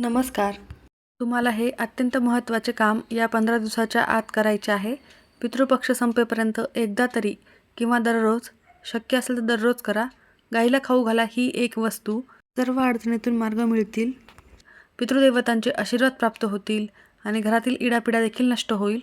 नमस्कार. तुम्हाला हे अत्यंत महत्त्वाचे काम या पंधरा दिवसाच्या आत करायचे आहे. पितृपक्ष संपेपर्यंत एकदा तरी किंवा दररोज शक्य असेल तर दररोज करा. गाईला खाऊ घाला ही एक वस्तू. सर्व अडचणीतून मार्ग मिळतील. पितृदेवतांचे आशीर्वाद प्राप्त होतील आणि घरातील इडापिडा देखील नष्ट होईल.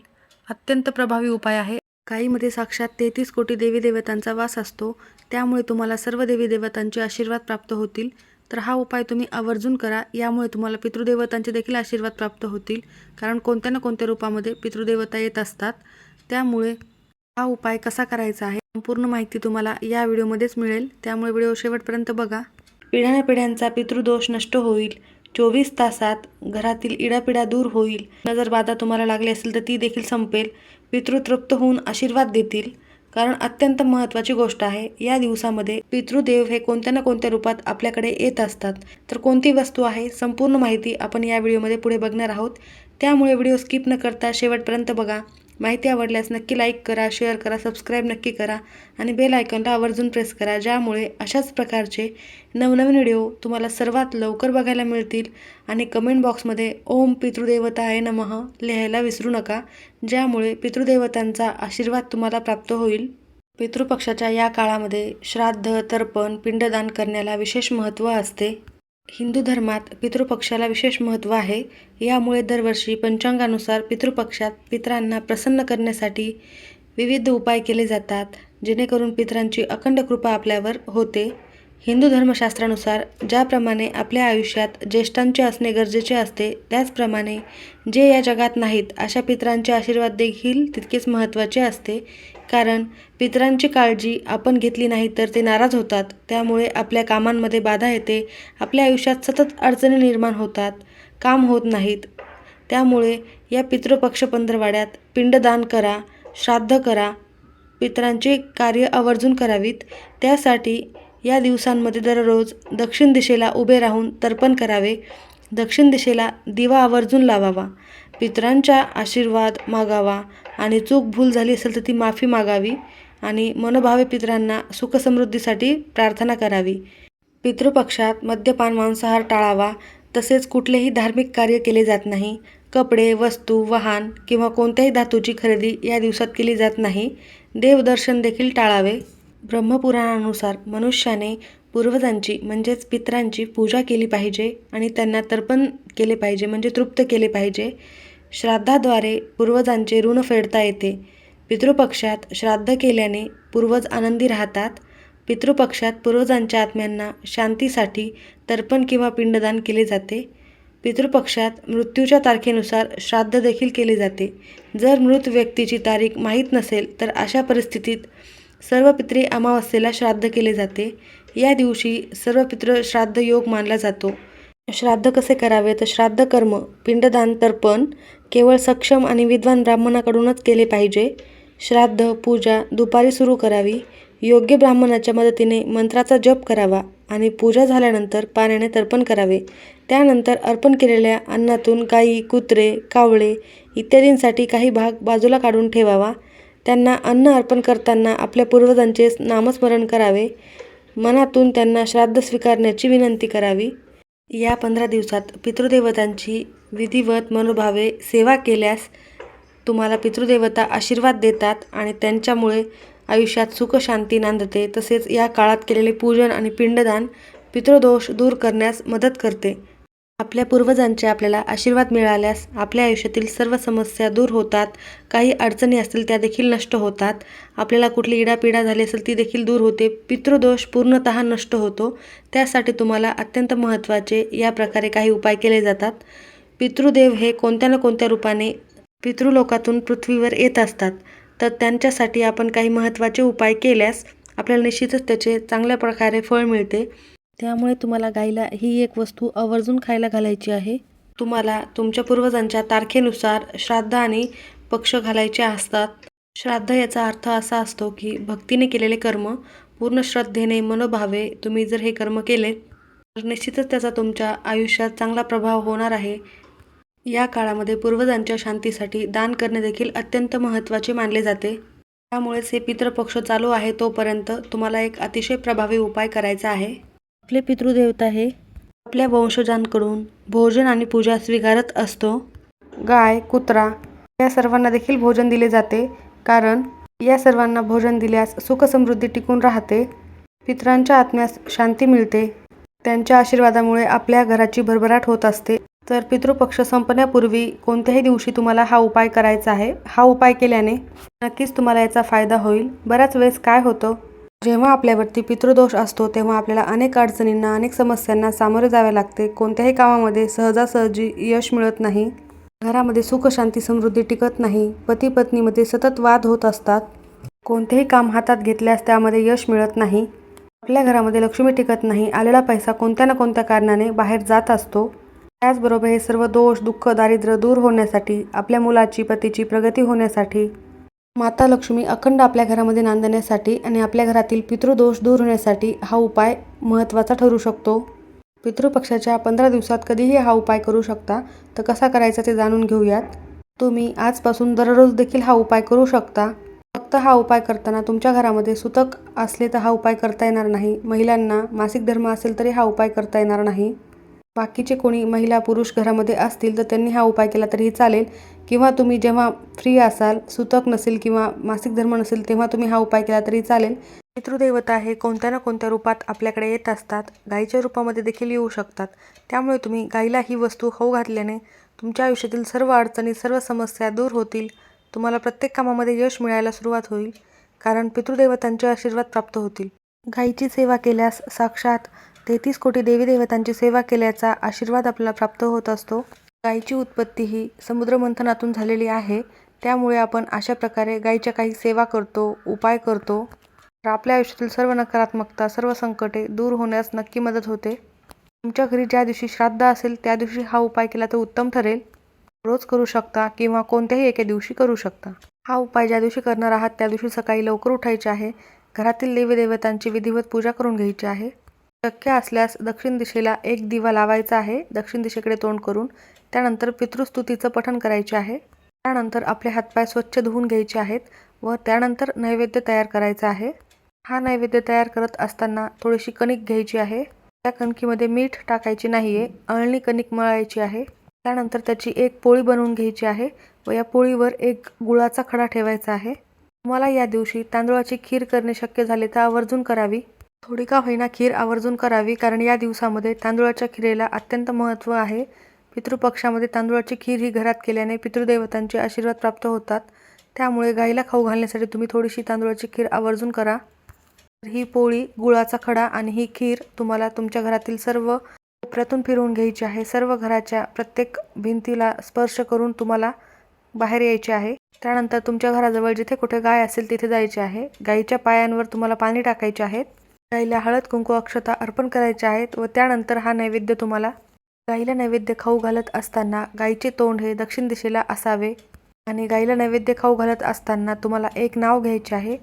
अत्यंत प्रभावी उपाय आहे. गाईमध्ये साक्षात तेहतीस कोटी देवी देवतांचा वास असतो. त्यामुळे तुम्हाला सर्व देवी देवतांचे आशीर्वाद प्राप्त होतील. तर हा उपाय तुम्ही आवर्जून करा. यामुळे तुम्हाला पितृदेवतांचे देखील आशीर्वाद प्राप्त होतील. कारण कोणत्या ना कोणत्या रूपामध्ये पितृदेवता येत असतात त्यामुळे हा उपाय कसा करायचा आहे संपूर्ण माहिती तुम्हाला या व्हिडिओमध्येच मिळेल. त्यामुळे व्हिडिओ शेवटपर्यंत बघा. पिढ्यानपिढ्यांचा पितृदोष नष्ट होईल. चोवीस तासात घरातील इडापिडा दूर होईल. नजर बाधा तुम्हाला लागली असेल तर ती देखील संपेल. पितृ तृप्त होऊन आशीर्वाद देतील. कारण अत्यंत महत्त्वाची गोष्ट आहे. या दिवसामध्ये पितृदेव हे कोणत्या ना कोणत्या रूपात आपल्याकडे येत असतात. तर कोणती वस्तू आहे संपूर्ण माहिती आपण या व्हिडिओमध्ये पुढे बघणार आहोत. त्यामुळे व्हिडिओ स्किप न करता शेवटपर्यंत बघा. माहिती आवडल्यास नक्की लाईक करा शेअर करा सबस्क्राईब नक्की करा आणि बेल आयकॉनला आवर्जून प्रेस करा ज्यामुळे अशाच प्रकारचे नवनवीन व्हिडिओ तुम्हाला सर्वात लवकर बघायला मिळतील आणि कमेंट बॉक्समध्ये ओम पितृदेवताय नमः लिहायला विसरू नका ज्यामुळे पितृदेवतांचा आशीर्वाद तुम्हाला प्राप्त होईल. पितृपक्षाच्या या काळामध्ये श्राद्ध तर्पण पिंडदान करण्याला विशेष महत्त्व असते. हिंदू धर्मात पितृपक्षाला विशेष महत्त्व आहे. यामुळे दरवर्षी पंचांगानुसार पितृपक्षात पितरांना प्रसन्न करण्यासाठी विविध उपाय केले जातात जेणेकरून पितरांची अखंड कृपा आपल्यावर होते. हिंदू धर्मशास्त्रानुसार ज्याप्रमाणे आपल्या आयुष्यात ज्येष्ठांचे असणे गरजेचे असते त्याचप्रमाणे जे या जगात नाहीत अशा पितरांचे आशीर्वाद देखील तितकेच महत्त्वाचे असते. कारण पितरांची काळजी आपण घेतली नाही तर ते नाराज होतात. त्यामुळे आपल्या कामांमध्ये बाधा येते. आपल्या आयुष्यात सतत अडचणी निर्माण होतात. काम होत नाहीत. त्यामुळे या पितृपक्ष पंधरवाड्यात पिंडदान करा श्राद्ध करा पितरांची कार्य आवर्जून करावीत. त्यासाठी या दिवसांमध्ये दररोज दक्षिण दिशेला उभे राहून तर्पण करावे. दक्षिण दिशेला दिवा आवर्जून लावावा. पितरांचा आशीर्वाद मागावा आणि चूक भूल झाली असेल तर ती माफी मागावी आणि मनोभावे पितरांना सुखसमृद्धीसाठी प्रार्थना करावी. पितृपक्षात मद्यपान मांसाहार टाळावा तसेच कुठलेही धार्मिक कार्य केले जात नाही. कपडे वस्तू वाहन किंवा कोणत्याही धातूची खरेदी या दिवसात केली जात नाही. देवदर्शन देखील टाळावे. ब्रह्मपुराणानुसार मनुष्याने पूर्वजांची म्हणजेच पितरांची पूजा केली पाहिजे आणि त्यांना तर्पण केले पाहिजे म्हणजे तृप्त केले पाहिजे. श्राद्धाद्वारे पूर्वजांचे ऋण फेडता येते. पितृपक्षात श्राद्ध केल्याने पूर्वज आनंदी राहतात. पितृपक्षात पूर्वजांच्या आत्म्यांना शांतीसाठी तर्पण किंवा पिंडदान केले जाते. पितृपक्षात मृत्यूच्या तारखेनुसार श्राद्ध देखील केले जाते. जर मृत व्यक्तीची तारीख माहीत नसेल तर अशा परिस्थितीत सर्व पित्री अमावस्येला श्राद्ध केले जाते. या दिवशी सर्व पितृ श्राद्ध योग मानला जातो. श्राद्ध कसे करावे? तर श्राद्ध कर्म पिंडदान तर्पण केवळ सक्षम आणि विद्वान ब्राह्मणाकडूनच केले पाहिजे. श्राद्ध पूजा दुपारी सुरू करावी. योग्य ब्राह्मणाच्या मदतीने मंत्राचा जप करावा आणि पूजा झाल्यानंतर पाण्याने तर्पण करावे. त्यानंतर अर्पण केलेल्या अन्नातून गायी कुत्रे कावळे इत्यादींसाठी काही भाग बाजूला काढून ठेवावा. त्यांना अन्न अर्पण करताना आपल्या पूर्वजांचे नामस्मरण करावे. मनातून त्यांना श्राद्ध स्वीकारण्याची विनंती करावी. या पंधरा दिवसात पितृदेवतांची विधिवत मनोभावे सेवा केल्यास तुम्हाला पितृदेवता आशीर्वाद देतात आणि त्यांच्यामुळे आयुष्यात सुख शांती नांदते. तसेच या काळात केलेले पूजन आणि पिंडदान पितृदोष दूर करण्यास मदत करते. आपल्या पूर्वजांचे आपल्याला आशीर्वाद मिळाल्यास आपल्या आयुष्यातील सर्व समस्या दूर होतात. काही अडचणी असतील त्या देखील नष्ट होतात. आपल्याला कुठली इडापिडा झाली असेल ती देखील दूर होते. पितृदोष पूर्णतः नष्ट होतो. त्यासाठी तुम्हाला अत्यंत महत्त्वाचे या प्रकारे काही उपाय केले जातात. पितृदेव हे कोणत्या ना कोणत्या रूपाने पितृलोकातून पृथ्वीवर येत असतात. तर त्यांच्यासाठी आपण काही महत्त्वाचे उपाय केल्यास आपल्याला निश्चितच त्याचे चांगल्या प्रकारे फळ मिळते. त्यामुळे तुम्हाला गाईला ही एक वस्तू आवर्जून खायला घालायची आहे. तुम्हाला तुमच्या पूर्वजांच्या तारखेनुसार श्राद्ध आणि पक्ष घालायचे असतात. श्राद्ध याचा अर्थ असा असतो की भक्तीने केलेले कर्म पूर्ण श्रद्धेने मनोभावे तुम्ही जर हे कर्म केले तर निश्चितच त्याचा तुमच्या आयुष्यात चांगला प्रभाव होणार आहे. या काळामध्ये पूर्वजांच्या शांतीसाठी दान करणे देखील अत्यंत महत्त्वाचे मानले जाते. त्यामुळेच हे पितृपक्ष चालू आहे तोपर्यंत तुम्हाला एक अतिशय प्रभावी उपाय करायचा आहे. आपले पितृदेवता हे आपल्या वंशजांकडून भोजन आणि पूजा स्वीकारत असतो. गाय कुत्रा या सर्वांना देखील भोजन दिले जाते. कारण या सर्वांना भोजन दिल्यास सुखसमृद्धी टिकून राहते. पितरांच्या आत्म्यास शांती मिळते. त्यांच्या आशीर्वादामुळे आपल्या घराची भरभराट होत असते. तर पितृपक्ष संपण्यापूर्वी कोणत्याही दिवशी तुम्हाला हा उपाय करायचा आहे? हा उपाय केल्याने नक्कीच तुम्हाला याचा फायदा होईल. बऱ्याच वेळेस काय होतं? जेव्हा आपल्यावरती पितृदोष असतो तेव्हा आपल्याला अनेक अडचणींना अनेक समस्यांना सामोरे जावे लागते. कोणत्याही कामामध्ये सहजासहजी यश मिळत नाही. घरामध्ये सुख शांती समृद्धी टिकत नाही. पती पत्नीमध्ये सतत वाद होत असतात. कोणतेही काम हातात घेतल्यास त्यामध्ये यश मिळत नाही. आपल्या घरामध्ये लक्ष्मी टिकत नाही. आलेला पैसा कोणत्या ना कोणत्या कारणाने बाहेर जात असतो. त्याचबरोबर हे सर्व दोष दुःख दारिद्र्य दूर होण्यासाठी आपल्या मुलाची पतीची प्रगती होण्यासाठी माता लक्ष्मी अखंड आपल्या घरामध्ये नांदण्यासाठी आणि आपल्या घरातील पितृदोष दूर होण्यासाठी हा उपाय महत्त्वाचा ठरू शकतो. पितृपक्षाच्या पंधरा दिवसात कधीही हा उपाय करू शकता तर कसा करायचा ते जाणून घेऊयात. तुम्ही आजपासून दररोज देखील हा उपाय करू शकता. फक्त हा उपाय करताना तुमच्या घरामध्ये सुतक असले तर हा उपाय करता येणार नाही. महिलांना मासिक धर्म असेल तरी हा उपाय करता येणार नाही. बाकीचे कोणी महिला पुरुष घरामध्ये असतील तर त्यांनी हा उपाय केला तरीही चालेल. किंवा तुम्ही जेव्हा फ्री असाल सुतक नसेल किंवा मासिक धर्म नसेल तेव्हा तुम्ही हा उपाय केला तरी चालेल. पितृदेवता हे कोणत्या ना कोणत्या रूपात आपल्याकडे येत असतात गाईच्या रूपामध्ये देखील येऊ शकतात. त्यामुळे तुम्ही गाईला ही वस्तू खाऊ घातल्याने तुमच्या आयुष्यातील सर्व अडचणी सर्व समस्या दूर होतील. तुम्हाला प्रत्येक कामामध्ये यश मिळायला सुरुवात होईल कारण पितृदेवतांचे आशीर्वाद प्राप्त होतील. गाईची सेवा केल्यास साक्षात तेहतीस कोटी देवीदेवतांची सेवा केल्याचा आशीर्वाद आपल्याला प्राप्त होत असतो. गाईची उत्पत्ती ही समुद्रमंथनातून झालेली आहे. त्यामुळे आपण अशा प्रकारे गाईच्या काही सेवा करतो उपाय करतो. तर आपल्या आयुष्यातील सर्व नकारात्मकता सर्व संकटे दूर होण्यास नक्की मदत होते. तुमच्या घरी ज्या दिवशी श्राद्ध असेल त्या दिवशी हा उपाय केला तर उत्तम ठरेल. रोज करू शकता किंवा कोणत्याही एके दिवशी करू शकता. हा उपाय ज्या दिवशी करणार आहात त्या दिवशी सकाळी लवकर उठायचे आहे. घरातील देवीदेवतांची विधिवत पूजा करून घ्यायची आहे. शक्य असल्यास दक्षिण दिशेला एक दिवा लावायचा आहे. दक्षिण दिशेकडे तोंड करून त्यानंतर पितृस्तुतीचं पठण करायचे आहे. त्यानंतर आपले हातपाय स्वच्छ धुवून घ्यायचे आहेत व त्यानंतर नैवेद्य तयार करायचा आहे. हा नैवेद्य तयार करत असताना थोडीशी कणिक घ्यायची आहे. त्या कणकीमध्ये मीठ टाकायचे नाही आहे अळणी कणिक मळायची आहे. त्यानंतर त्याची एक पोळी बनवून घ्यायची आहे व या पोळीवर एक गुळाचा खडा ठेवायचा आहे. तुम्हाला या दिवशी तांदूळाची खीर करणे शक्य झाले तर आवर्जून करावी. थोडी का होईना खीर आवर्जून करावी कारण या दिवसामध्ये तांदुळाच्या खिरेला अत्यंत महत्त्व आहे. पितृपक्षामध्ये तांदुळाची खीर ही घरात केल्याने पितृदेवतांचे आशीर्वाद प्राप्त होतात. त्यामुळे गाईला खाऊ घालण्यासाठी तुम्ही थोडीशी तांदुळाची खीर आवर्जून करा. तर ही पोळी गुळाचा खडा आणि ही खीर तुम्हाला तुमच्या घरातील सर्व कोपऱ्यातून फिरवून घ्यायची आहे. सर्व घराच्या प्रत्येक भिंतीला स्पर्श करून तुम्हाला बाहेर यायचे आहे. त्यानंतर तुमच्या घराजवळ जिथे कुठे गाय असेल तिथे जायचे आहे. गाईच्या पायांवर तुम्हाला पाणी टाकायचे आहेत गाईला हळद कुंकू अक्षता अर्पण करायचे आहेत व त्यानंतर हा नैवेद्य तुम्हाला गाईला नैवेद्य खाऊ घालत असताना गाईचे तोंड हे दक्षिण दिशेला असावे आणि गाईला नैवेद्य खाऊ घालत असताना तुम्हाला एक नाव घ्यायचे आहे.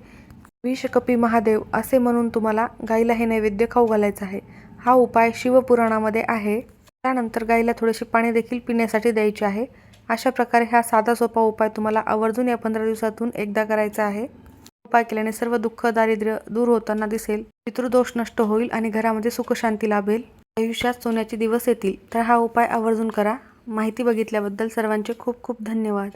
विषकपी महादेव असे म्हणून तुम्हाला गाईला हे नैवेद्य खाऊ घालायचं आहे. हा उपाय शिवपुराणामध्ये आहे. त्यानंतर गाईला थोडेसे पाणी देखील पिण्यासाठी द्यायचे आहे. अशा प्रकारे हा साधा सोपा उपाय तुम्हाला आवर्जून या पंधरा दिवसातून एकदा करायचा आहे. उपाय केल्याने सर्व दुःख दारिद्र्य दूर होताना दिसेल. पितृदोष नष्ट होईल आणि घरामध्ये सुखशांती लाभेल. आयुष्यात सोन्याचे दिवस येतील तर हा उपाय आवर्जून करा. माहिती बघितल्याबद्दल सर्वांचे खूप खूप धन्यवाद.